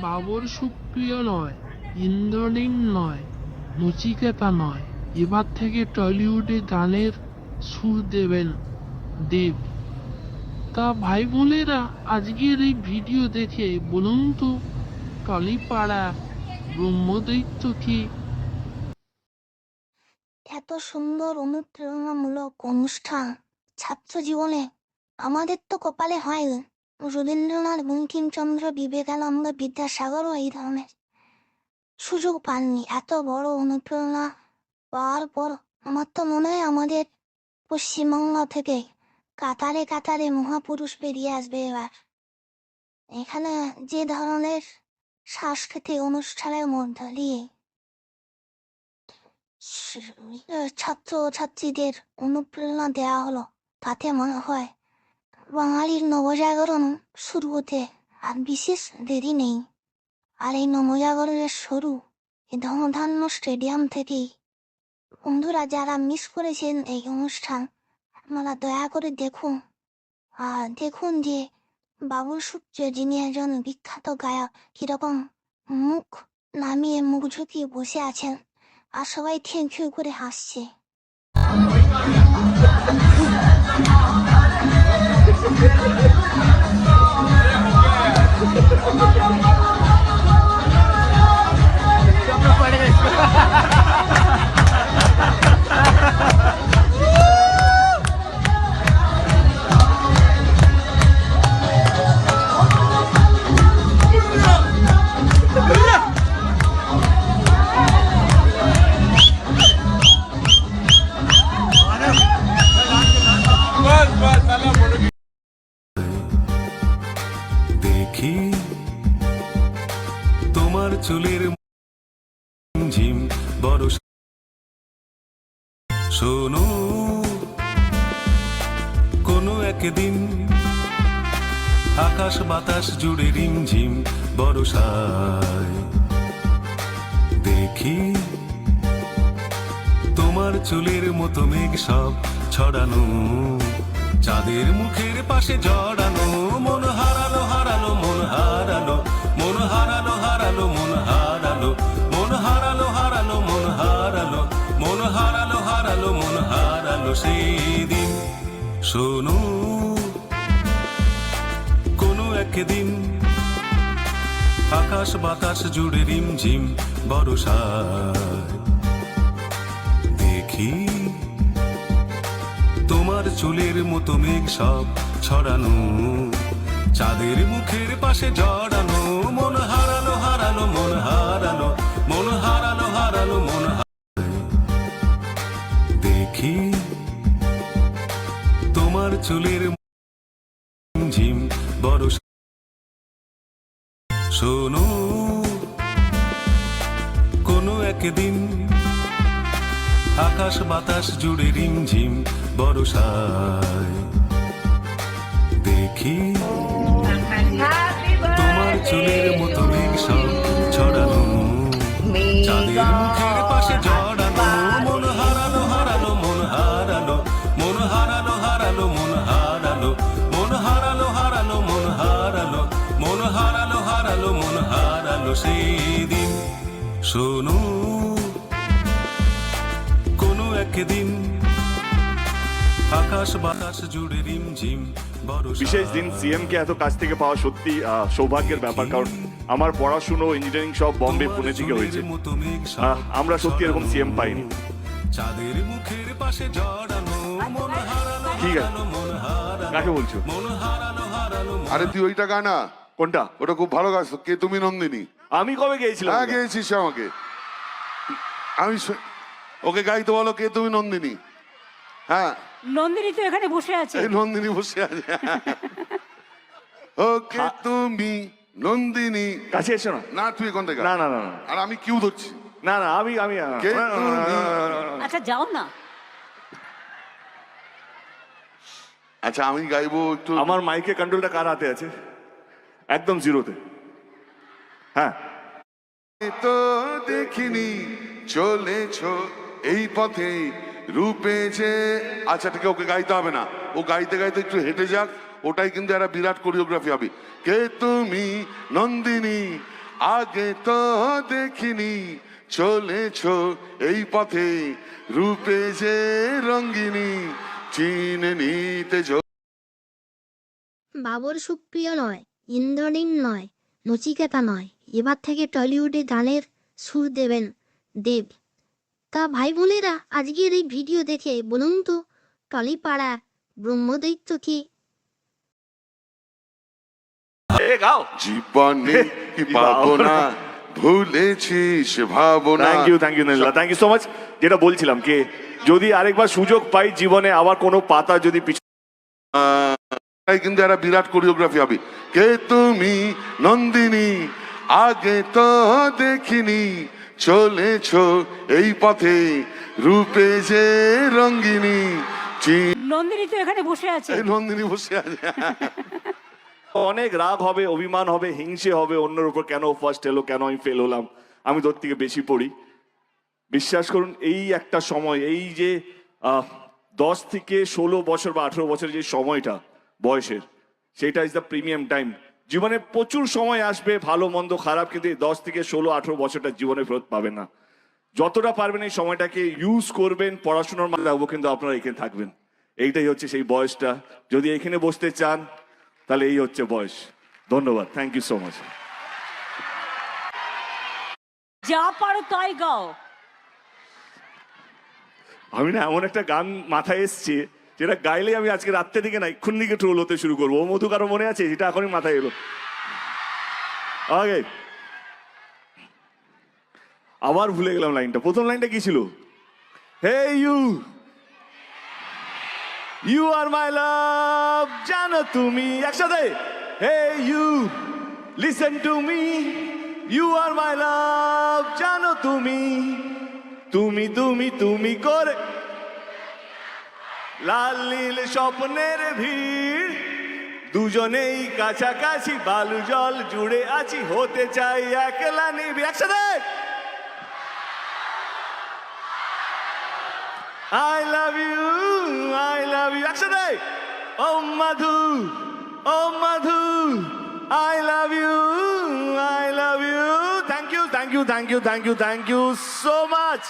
বাবর সুপ্রিয় নয়, ইন্দ্রনীল নয়, নচিকেতা নয়। এবার থেকে টলিউডে গানের সুর দেবেন দেব। তা ভাই বোনেরা আজকের এই ভিডিও দেখে বলুন তো টলিপাড়া ব্রহ্মদৈত্য কি? এত সুন্দর, অনুপ্রেরণামূলক অনুষ্ঠান ছাত্র জীবনে আমাদের তো কপালে হয় রবীন্দ্রনাথ বঙ্কিমচন্দ্র বিবেকানন্দ বিদ্যাসাগরও এই ধরনের সুযোগ পাননি এত বড় অনুপ্রেরণা পাওয়ার পর আমার তো মনে হয় আমাদের পশ্চিমবঙ্গ থেকে কাতারে কাতারে মহাপুরুষ বেরিয়ে আসবে এবার এখানে যে ধরনের সাংস্কৃতিক অনুষ্ঠানের মধ্য দিয়ে ছাত্র ছাত্রীদের অনুপ্রেরণা দেওয়া হলো তাতে মনে হয় বাঙালির নবজাগরণ শুরু হতে আর বিশেষ দেরি নেই আর এই নবজাগরণের শুরু এই ধনধান্য স্টেডিয়াম থেকেই বন্ধুরা যারা মিস করেছেন এই অনুষ্ঠান আপনারা দয়া করে দেখুন আর দেখুন যে বাবুল সূর্য যিনি একজন বিখ্যাত গায়ক কীরকম মুখ নামিয়ে মুখ ঝুঁকিয়ে বসে আছেন আর সবাই থ্যাংক করে হাসছে চুলের ঝিম, বড় শোনো। কোনো একদিন আকাশ বাতাস জুড়ে রিমঝিম বরসায় দেখি তোমার চুলের মতো মেঘ সব ছড়ানো, চাঁদের মুখের পাশে জড়ানো, মন হারালো হারালো, মন হারালো, মন হারালো সেই দিন শোনো, কোনো একদিন আকাশ বাতাস জুড়ে রিমঝিম বরসায় দেখি তোমার চুলের মতো মেঘ সব ছড়ানো, চাঁদের মুখের পাশে জড়ানো, মন হারালো হারালো, মন হারালো চুলের ঝিম বড় শোনো। কোনো একদিন আকাশ বাতাস জুড়ে রিমঝিম বরসায় দেখি তোমার চুলের মতো মেঘ সব ছড়ানো। চাঁদের মুখের পাশে জড়ানো শোনো কোনো একদিন আকাশ বাতাস জুড়ে রিমঝিম বিশেষ দিন সিএম কে এত কাছ থেকে পাওয়া সত্যি সৌভাগ্যের ব্যাপার কারণ আমার পড়াশুনো ইঞ্জিনিয়ারিং সব বম্বে পুনে থেকে হয়েছে। আমরা সত্যি এরকম সিএম পাইনি। চাঁদের মুখের পাশে জড়ানো মন ঠিক আছে। কাকে বলছো? আরে তুই ওইটা গানা। কোনটা ওটা খুব ভালো গাছ কে তুমি নন্দিনী আমি কবে গিয়েছিলাম হ্যাঁ গেয়েছিস আমাকে আমি শু- ওকে গাইতে বলো কে তুমি নন্দিনী হ্যাঁ নন্দিনী তো এখানে বসে আছে এই নন্দিনী বসে আছে ওকে তুমি নন্দিনী কাছে এসো না না তুই এখান থেকে না না না না। আর আমি কিউ ধরছি না না আমি আমি আচ্ছা যাও না আচ্ছা আমি গাইবো একটু আমার মাইকে কন্ট্রোলটা কার হাতে আছে একদম জিরোতে। হ্যাঁ। তো দেখিনি চলেছ এই পথে রূপে যে। আচ্ছা ঠিক ওকে গাইতে হবে না। ও গাইতে গাইতে একটু হেঁটে যাক ওটাই কিন্তু একটা বিরাট কোরিওগ্রাফি হবে। কে তুমি নন্দিনী? আগে তো দেখিনি চলেছ এই পথে রূপে যে রঙ্গিনী। চিনে নিতে য- বাবর সুপ্রিয় নয় ইন্দ্রনীল নয় নচিকেতা নয়। এবার থেকে টলিউডে গানের সুর দেবেন দেব। তা ভাই বোনেরা আজকের এই ভিডিও দেখে বলুন তো টলিপাড়া ব্রহ্মদৈত্য কি? জীবনে কি পাবো না ভুলেছিস ভাবনা। Thank you thank you Nila thank you so much যেটা বলছিলাম কে যদি আরেকবার সুযোগ পাই জীবনে আবার কোনো পাতা যদি পিছু তাই কিন্তু একটা বিরাট কোরিওগ্রাফি হবে। কে তুমি নন্দিনী? আগে তো দেখিনি চলেছ এই পথে। রূপে যে রঙ্গিনী নন্দিনী তো এখানে বসে আছে। নন্দিনী বসে আছে। অনেক রাগ হবে অভিমান হবে হিংসে হবে অন্যের উপর কেন ফার্স্ট এলো কেন আমি ফেল হলাম? আমি তোর থেকে বেশি পড়ি। বিশ্বাস করুন এই একটা সময় এই যে দশ থেকে ষোলো বছর বা আঠেরো বছরের যে সময়টা বয়সের সেটা ইজ দ্য প্রিমিয়াম টাইম জীবনে প্রচুর সময় আসবে ভালো মন্দ খারাপ কিন্তু দশ থেকে ষোলো আঠেরো বছরটা জীবনে ফেরত পাবেন না। যতটা পারবেন এই সময়টাকে ইউজ করবেন পড়াশোনার রাখব কিন্তু আপনারা এখানে থাকবেন। এইটাই হচ্ছে সেই বয়সটা। যদি এখানে বসতে চান তাহলে এই হচ্ছে বয়স। ধন্যবাদ। থ্যাংক ইউ সো মাচ যা পারো তাই গাও। আমি না এমন একটা গান মাথায় এসছে যেটা গাইলে আমি আজকে রাত্রে দিকে না এক্ষুন দিকে ট্রোল হতে শুরু করব। ও মধু কারও মনে আছে? সেটা এখনই মাথায় এলো। আগে। আবার ভুলে গেলাম লাইনটা। প্রথম লাইনটা কি ছিল? হে you you are my love জানো তুমি। একসাথে। Hey you listen to me you are my love জানো তুমি। তুমি তুমি তুমি করে লাল নীল স্বপ্নের ভিড়। দুজনেই কাছাকাছি বালু জল জুড়ে আছি, হতে চাই একলা নিবি। একসাথে! I love you I love you একসাথে! ও মাধু ও Madhu. I love you I love you thank you thank you thank you thank you thank you so much